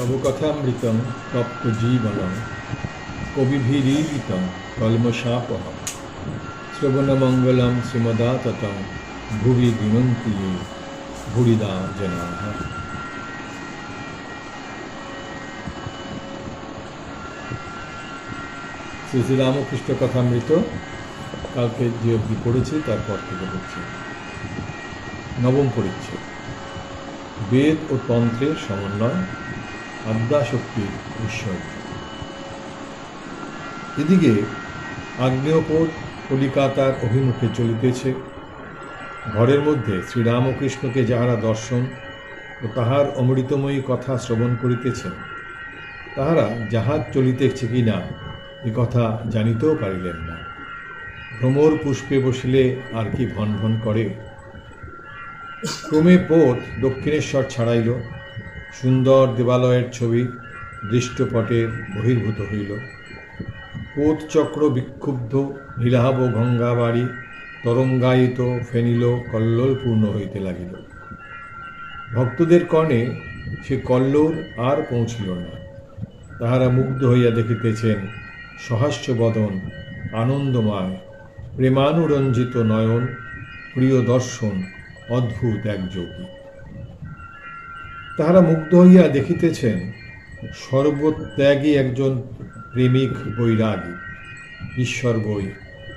তব কথামৃতম তপ্ত জীবনম কবিভিরীড়িতম কলমশাপহম শ্রবণমঙ্গলম শ্রীমদাততম ভুবি গুণন্তি ये ভুরিদা জনাः শ্রী শ্রীরামকৃষ্ণ কথামৃত কালকে যে অবধি পড়েছি, তারপর থেকে পড়ছি নবম পরিচ্ছেদ। বেদ ও তন্ত্রের সমন্বয় আদ্যাশক্তির ঐশ্বর্য এদিকে আগ্নেয়পোর কলিকাতার অভিমুখে চলিতেছে। ঘরের মধ্যে শ্রীরামকৃষ্ণকে যাহারা দর্শন ও তাহার অমৃতময়ী কথা শ্রবণ করিতেছেন, তাহারা জাহাজ চলিতেছে কি না এ কথা জানিতেও পারিলেন না। ভ্রমর পুষ্পে বসিলে আর কি ভন ভন করে। ক্রমে পথ দক্ষিণেশ্বর ছাড়াইল। সুন্দর দেবালয়ের ছবি দৃষ্টপটে বহির্ভূত হইল। পোত চক্র বিক্ষুব্ধ, নীলাভ গঙ্গাবাড়ি তরঙ্গায়িত ফেনিল কল্লোলপূর্ণ হইতে লাগিল। ভক্তদের কর্ণে সে কল্লোল আর পৌঁছিল না। তাহারা মুগ্ধ হইয়া দেখিতেছেন সহাস্য বদন আনন্দময়, প্রেমানুরঞ্জিত নয়ন প্রিয় দর্শন অদ্ভুত এক যোগী তাহারা মুগ্ধ হইয়া দেখিতেছেন, সর্বত্যাগী একজন প্রেমিক বৈরাগী। ঈশ্বর বই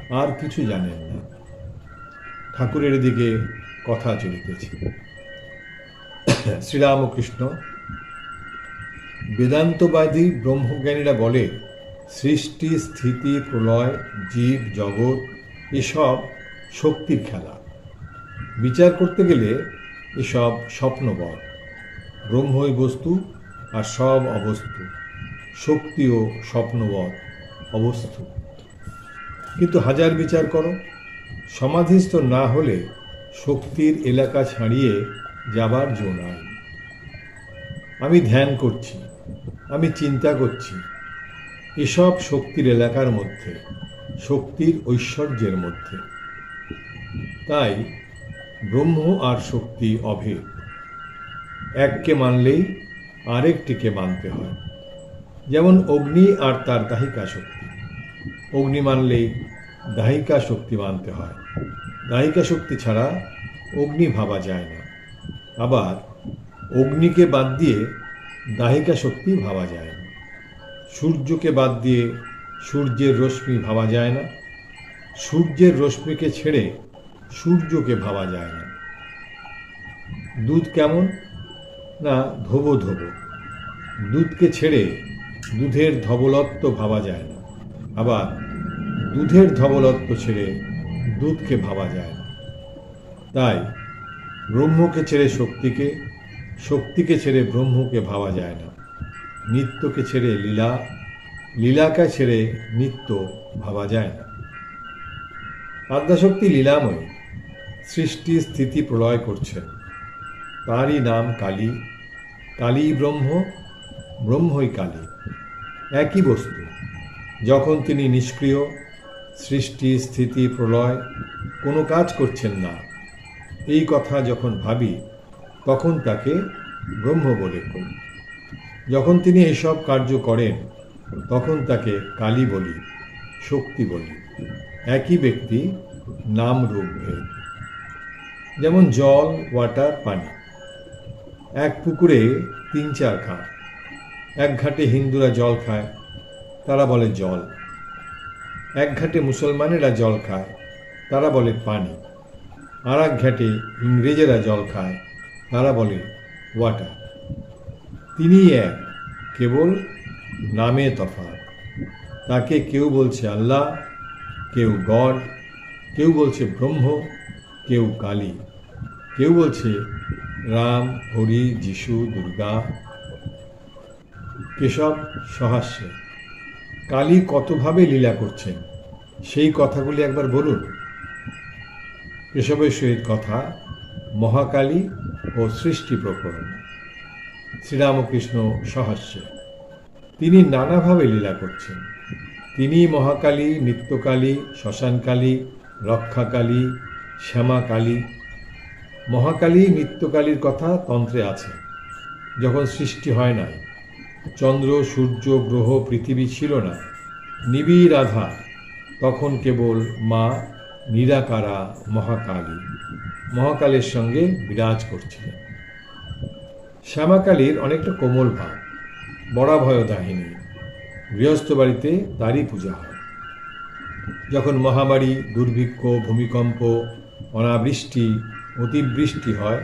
আর কিছু জানেন না। ঠাকুরের দিকে কথা চলিতেছে। শ্রীরামকৃষ্ণ বেদান্তবাদী ব্রহ্মজ্ঞানীরা বলে, সৃষ্টি, স্থিতি, প্রলয়, জীব, জগৎ, এসব শক্তির খেলা। বিচার করতে গেলে এসব স্বপ্নবধ। ব্রহ্মই বস্তু আর সব অবস্তু শক্তি ও স্বপ্নবধ অবস্তু কিন্তু হাজার বিচার করো, সমাধিস্থ না হলে শক্তির এলাকা ছাড়িয়ে যাবার জো নাই। আমি ধ্যান করছি, আমি চিন্তা করছি, এসব শক্তির এলাকার মধ্যে, শক্তির ঐশ্বর্যের মধ্যে। তাই ব্রহ্ম আর শক্তি অভেদ। এককে মানলেই আরেকটিকে মানতে হয়। যেমন অগ্নি আর তার দাহিকা শক্তি। অগ্নি মানলেই দাহিকা শক্তি মানতে হয়। দাহিকা শক্তি ছাড়া অগ্নি ভাবা যায় না। আবার অগ্নিকে বাদ দিয়ে দাহিকা শক্তি ভাবা যায় না। সূর্যকে বাদ দিয়ে সূর্যের রশ্মি ভাবা যায় না। সূর্যের রশ্মিকে ছেড়ে সূর্যকে ভাবা যায় না। দুধ কেমন? না ধোবো ধোবো। দুধকে ছেড়ে দুধের ধবলত্ব ভাবা যায় না। আবার দুধের ধবলত্ব ছেড়ে দুধকে ভাবা যায় না। তাই ব্রহ্মকে ছেড়ে শক্তিকে শক্তিকে ছেড়ে ব্রহ্মকে ভাবা যায় না। নিত্যকে ছেড়ে লীলা, লীলাকে ছেড়ে নিত্য ভাবা যায় না। আদ্যাশক্তি লীলাময় সৃষ্টি স্থিতি প্রলয় করছেন। তারই নাম কালী। কালী ব্রহ্ম, ব্রহ্মই কালী। একই বস্তু। যখন তিনি নিষ্ক্রিয়, সৃষ্টি, স্থিতি, প্রলয়, কোনো কাজ করছেন না, এই কথা যখন ভাবি, তখন তাকে ব্রহ্ম বলে করি। যখন তিনি এসব কার্য করেন, তখন তাকে কালী বলি, শক্তি বলি। একই ব্যক্তি নাম, রূপ, ভেদ। যেমন জল ওয়াটার পানি। এক পুকুরে তিন চার ঘাট। এক ঘাটে হিন্দুরা জল খায়, তারা বলে জল। এক ঘাটে মুসলমানেরা জল খায়, তারা বলে পানি। আর এক ঘাটে ইংরেজেরা জল খায়, তারা বলে ওয়াটার। তিনি এক, কেবল নামে তফাৎ। তাকে কেউ বলছে আল্লাহ, কেউ গড, কেউ বলছে ব্রহ্ম, কেউ কালী, কেউ বলছে রাম, হরি, যিশু, দুর্গা, কেশব, সহাস্যে। কালী কতভাবে লীলা করছেন, সেই কথাগুলি একবার বলুন। কেশবের সহিত কথা, মহাকালী ও সৃষ্টি প্রকরণ, শ্রীরামকৃষ্ণ সহাস্যে। তিনি নানাভাবে লীলা করছেন। তিনি মহাকালী, নিত্যকালী, শ্মশানকালী, রক্ষাকালী, শ্যামাকালী মহাকালী নিত্যকালীর কথা তন্ত্রে আছে। যখন সৃষ্টি হয় নাই, চন্দ্র, সূর্য, গ্রহ, পৃথিবী ছিল না নিবিড় আধার তখন কেবল মা নিরাকারা মহাকালী, মহাকালের সঙ্গে বিরাজ করছিলেন। শ্যামাকালীর অনেকটা কোমল ভাব বড়াভয় দাহিনী গৃহস্থ বাড়িতে তারই পূজা হয়। যখন মহামারী, দুর্ভিক্ষ, ভূমিকম্প, অনাবৃষ্টি অতিবৃষ্টি হয়,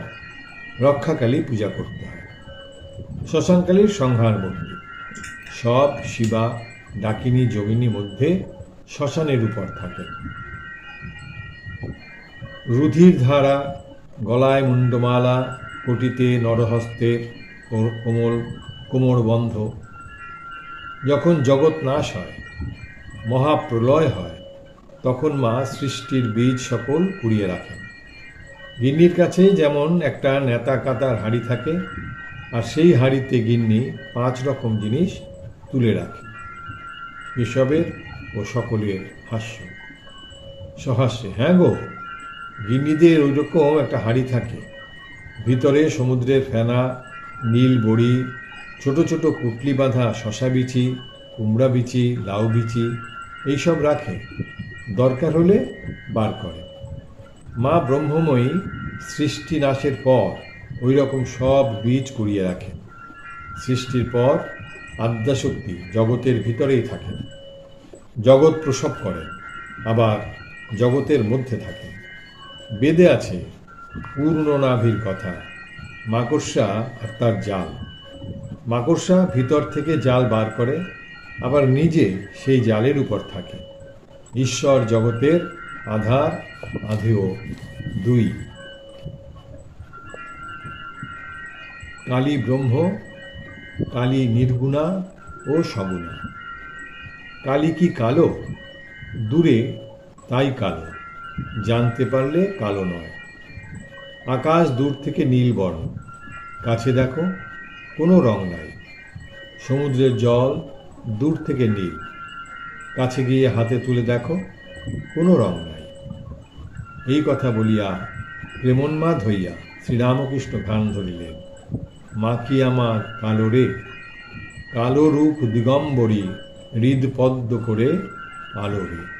রক্ষাকালী পূজা করতে হয়। শ্মশানকালীর সংহার মূর্তি সব শিবা, ডাকিনী, যোগিনী মধ্যে শ্মশানের উপর থাকে। রুধির ধারা, গলায় মুন্ডমালা কোটিতে নরহস্তের কোমল কোমর বন্ধ। যখন জগৎ নাশ হয়, মহাপ্রলয় হয়, তখন মা সৃষ্টির বীজ সকল কুড়িয়ে রাখেন। গিন্নির কাছে যেমন একটা নেতা কাতার হাঁড়ি থাকে, আর সেই হাঁড়িতে গিন্নি পাঁচ রকম জিনিস তুলে রাখে, এসবের ও সকলের হাস্য। সহাস্যে হ্যাঁ গো, গিন্নিদের ওই রকম একটা হাঁড়ি থাকে। ভিতরে সমুদ্রের ফেনা, নীল বড়ি, ছোট ছোট পুটলি বাঁধা শশা বিচি, কুমড়া বিচি, লাউ বিচি, এইসব রাখে। দরকার হলে বার করে। মা ব্রহ্মময়ী সৃষ্টি নাশের পর ওই রকম সব বীজ কুড়িয়ে রাখেন। সৃষ্টির পর আদ্যাশক্তি জগতের ভিতরেই থাকেন। জগৎ প্রসব করেন, আবার জগতের মধ্যে থাকেন। বেদে আছে পূর্ণ নাভির কথা, মাকড়সা আর তার জাল। মাকড়সা ভিতর থেকে জাল বার করে, আবার নিজে সেই জালের উপর থাকে। ঈশ্বর জগতের আধার আধেয় দুই। কালী ব্রহ্ম, কালী নির্গুণা ও সগুণা। কালী কি কালো? দূরে তাই কালো, জানতে পারলে কালো নয়। আকাশ দূর থেকে নীল বর্ণ। কাছে দেখো, কোনো রং নাই। সমুদ্রের জল দূর থেকে নীল। কাছে গিয়ে হাতে তুলে দেখো কোনো রং নাই। এই কথা বলিয়া প্রেমন্মা হইয়া শ্রীরামকৃষ্ণ গান ধরিলেন। মা কি আমার কালো রে? কালো রূপ দিগম্বরী হৃদপদ্ম করে আলো রে।